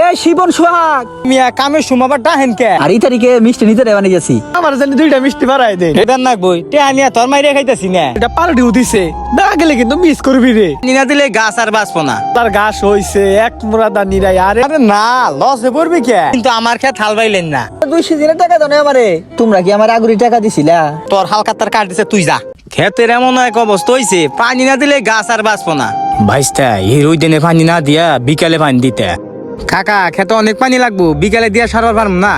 এ শিবন সোহাগ। মিয়া কামে সুমাবার ডাহেন কে? আর এই তারিখে মিষ্টি নিতে রেবানি গেছি আমার জানি দুইটা মিষ্টি বাড়াই দে। এটার নাক বই তে আনিয়া তোর মাইরে খাইতাছি না। এটা পাল্টি উঠিছে না গেলে কিন্তু মিস করবি রে। নিনা দিলে গাছ আর বাঁচবো না। তার ঘাস হইছে এক মুরাদা নিরাই। আরে আরে না লসে পড়বি কে? কিন্তু আমার খেত হাল বাইলেন না। দুই সিজনের টাকা দাও না আমারে। তোমরা কি আমার আগুরি টাকা দিছিলা? তোর হালকা তার কাট দিছে তুই যা। খেতের এমন এক অবস্থা হইছে পানি না দিলে গাছ আর বাঁচবো না। ভাইস্তা এই ওই দিনে পানি না দিয়া বিকালে পানি দিতে। কাকা খেতে অনেক পানি লাগবো। বিকালে দিয়া সারবার পারম না?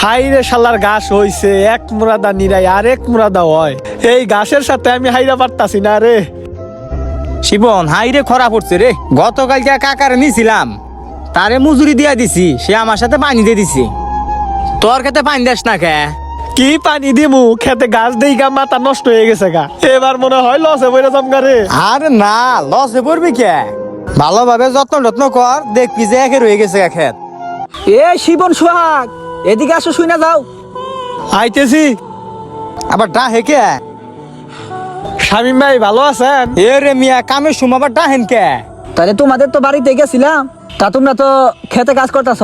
হাই রে শালার ঘাস হইছে এক মুরাদা নিরাই আর এক মুরাদা হয়। এই ঘাসের সাথে আমি হাইরা পারতাছি না রে। শিবন হাই রে খরা পড়ছে রে। গতকালকে কাকারে নিছিলাম। তারে মজুরি দিয়া দিছি সে আমার সাথে পানি দিয়ে দিছি। তোর খেতে পানি দেস না কে? কি পানি দিমু? খেতে ঘাস দেই গা মাথা নষ্ট হয়ে গেছে গা। এবার মনে হয় লসে বইরা জমগা রে। আরে না লসে পড়বি কে? ভালোভাবে যত্ন যত্ন কর দেখবি যে একে রয়ে গেছে খেত এ শিবন সোহাগ এদিকে আসো শুই না যাও। আইতেছি। আবার ডা হেকে শামিম ভাই ভালো আছেন? এ রে মিয়া কামে সুমাবার ডাহেন কে? তাহলে তোমাদের তো বাড়িতে গেছিলাম তা তোমরা তো খেতে কাজ করতেছ।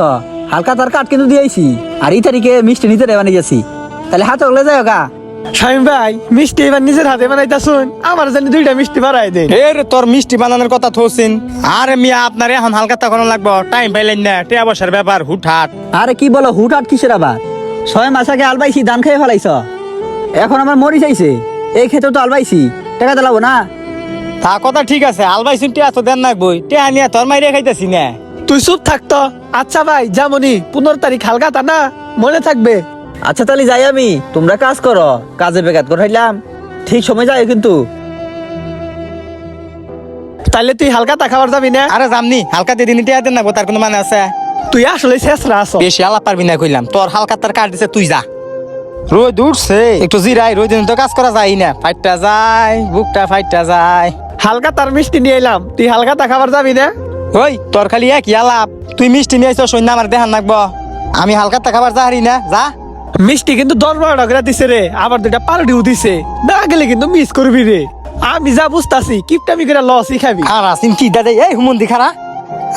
হালকা তার কাঠ কিন্তু দিয়েছি আর এই তারিখে মিষ্টি নিতে রেবানি গেছি। তাহলে হাতে ওগুলো যাও গা। শামিম ভাই মিষ্টি এবার নিজের হাতে বানাইতাছুন। আমার জানি দুইটা মিষ্টি বাড়াই দে এ রে তোর মিষ্টি বানানোর কথা থোসিন। আরে মিয়া আপনার এখন হালকা তখন লাগবো। টাইম পাইলেন না টিয়া বসার ব্যাপার হুটহাট। আরে কি বলো হুটহাট কিসের আবার? ছয় মাস আগে আলবাইছি ধান খেয়ে ফেলাইছ। এখন আমার মরি চাইছে এই ক্ষেত্রে তো আলবাইছি টাকা দিলাবো না? তা কথা ঠিক আছে আলবাইছুন টিয়া তো দেন না বই। টিয়া নিয়ে তোর মাইরে খাইতেছি না। তুই চুপ থাকতো আচ্ছা ভাই যেমনই পনেরো তারিখ হালকা তা না? মনে থাকবে। আচ্ছা তাহলে যাই আমি তোমরা কাজ করো কাজে বেকাত করাইলাম ঠিক সময় যাই কিন্তু। তাহলে তুই হালকা তা খাবার যাবি না? আরে জামনি হালকা দিয়ে দিন টিয়া দেন না তার কোনো মানে আছে? তুই আসলে শেষরা আস বেশি আলাপ পারবি না কইলাম তোর হালকা তার কাট দিছে তুই যা। রোদ উঠছে। একটু জিরাই রোদ দিন তো কাজ করা যায় না। ফাইটটা যায় বুকটা ফাইটটা যায়। হালকা তার মিষ্টি নিয়ে এলাম তুই হালকা তা খাবার যাবি না? ওই তোর খালি এক আলাপ। তুই মিষ্টি নিয়ে আইছ সৈন্য আমার দেহান লাগবো আমি হালকা তা খাবার যাহারি না যা। মিষ্টি কিন্তু দশ বারো টাকা দিছে রে আবার দুইটা পাল্টি উঠিছে না গেলে কিন্তু মিস করবি রে। আমি যা বুঝতাছি কিপটামি করে লসই খাবি। খারা সিমকি দাদা এই হুমন্দি খারা।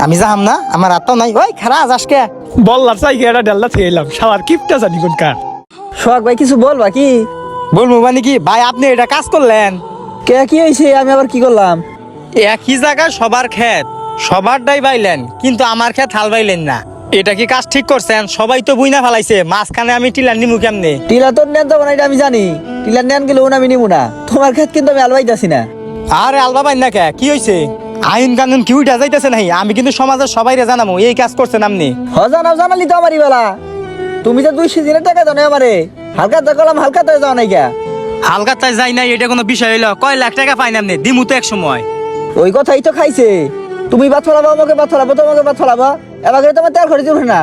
আমি যাহাম না আমার আত্মাও নাই। ওই খারা যাসকে বললার চাইকে একটা ডাল্লা থেকে এলাম সাবার কিপটা জানি কোন কার। সোহাগ ভাই কিছু বলবা কি? বলব মানে কি ভাই আপনি এটা কাজ করলেন। কে কি হয়েছে আমি আবার কি করলাম? একই জায়গায় সবার ক্ষেত সবারটাই বাইলেন কিন্তু আমার ক্ষেত হাল বাইলেন না। এটা কি কাজ ঠিক করছেন? সবাই তো বুইনা ফেলাইছে। মাঝখানে আমি টিলার নিমু কেমনে? টিলা তোর নেন তো এটা আমি জানি। টিলার নেন গেলেও না আমি নিবো না। তোমার ক্ষেত কিন্তু আমি আলবাইতাছি না। আরে আলবা বাইন না কে? কি হয়েছে আইন কানুন কি উঠা যাইতেছে নাই আমি কিন্তু সমাজের সবাইরে জানাব এই কাজ করছেন আপনি। হ জানাও জানালি তো আমারই বেলা। তুমি তো দুই সিজনের টাকা দাও না আমারে। হালকা তো করলাম হালকা তো যাও নাই গা হালকা তাই যাই নাই এটা কোনো বিষয় হইল? কয় লাখ টাকা পাইন আপনি? দিমু তো এক সময়। ওই কথাই তো খাইছে। তুমি বাত ফলাবো আমাকে বাত ফলাবো তোমাকে বাত ফলাবো এবার করে তোমার তেল খরচ উঠে না।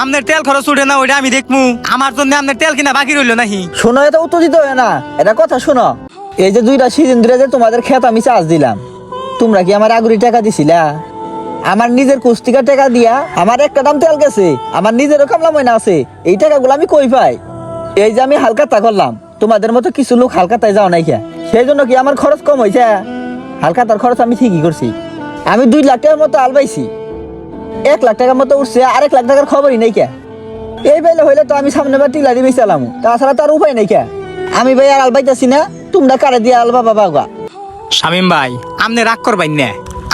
আপনার তেল খরচ উঠে না ওইটা আমি দেখমু। আমার জন্য আপনার তেল কিনা বাকি রইল নাহি। শোনো এত উত্তেজিত হয় না। এটা কথা শোনো। এই যে দুইটা সিজন ধরে যে তোমাদের খেত আমি চার্জ দিলাম তোমরা কি আমার আগুরি টাকা দিছিলা? আমার নিজের কুস্তিকার টাকা দিয়া আমার একটা দাম তেল গেছে আমার নিজেরও কামলা ময়না আছে এই টাকাগুলো আমি কই পাই? এই যে আমি হালকাতা করলাম তোমাদের মতো কিছু লোক হালকাতায় যাও নাই খেয়া। সেই জন্য কি আমার খরচ কম হয়েছে হালকাতার খরচ আমি ঠিকই করছি। আমি দুই লাখ টাকার মতো আলবাইছি এক লাখ টাকার মতো উঠছে, আর এক লাখ টাকার খবরই নাই কে? এই বেলে হইলে তো আমি সামনে বার টিলারি বেশি আলাম তাছাড়া তার উপায় নাই কে? আমি ভাই আর আলবাইতাছি না, তোমরা কারে দিয়ে আলবা বাবা গা শামিম ভাই আপনি রাগ করবেন না।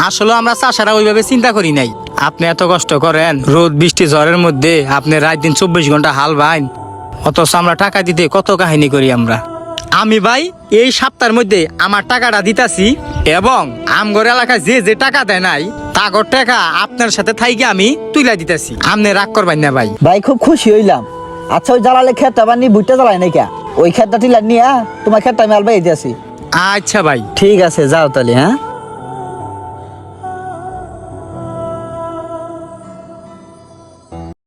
আসলে আমরা চাষারা ওইভাবে চিন্তা করি নাই। আপনি এত কষ্ট করেন, রোদ, বৃষ্টি ঝড়ের মধ্যে আপনি রাত দিন চব্বিশ ঘণ্টা হাল বাইন। অথচ আমরা টাকা দিতে কত কাহিনী করি আমরা। আমি ভাই এই সপ্তাহের মধ্যে আমার টাকাটা দিতাছি এবং আমগর এলাকায় যে যে টাকা দেয় নাই তাগর টাকা আপনার সাথে থাইকে আমি তুইলা দিতাছি। আপনি রাগ করবেন না ভাই। ভাই খুব খুশি হইলাম। আচ্ছা ওই জ্বালালে খেতে বানি বুটটা জ্বালাই নাই কে ওই খেতটা টিলার নিয়ে তোমার খেতটা আমি আলবাই দিয়েছি। আচ্ছা ভাই। ঠিক আছে যাও তাহলে হ্যাঁ?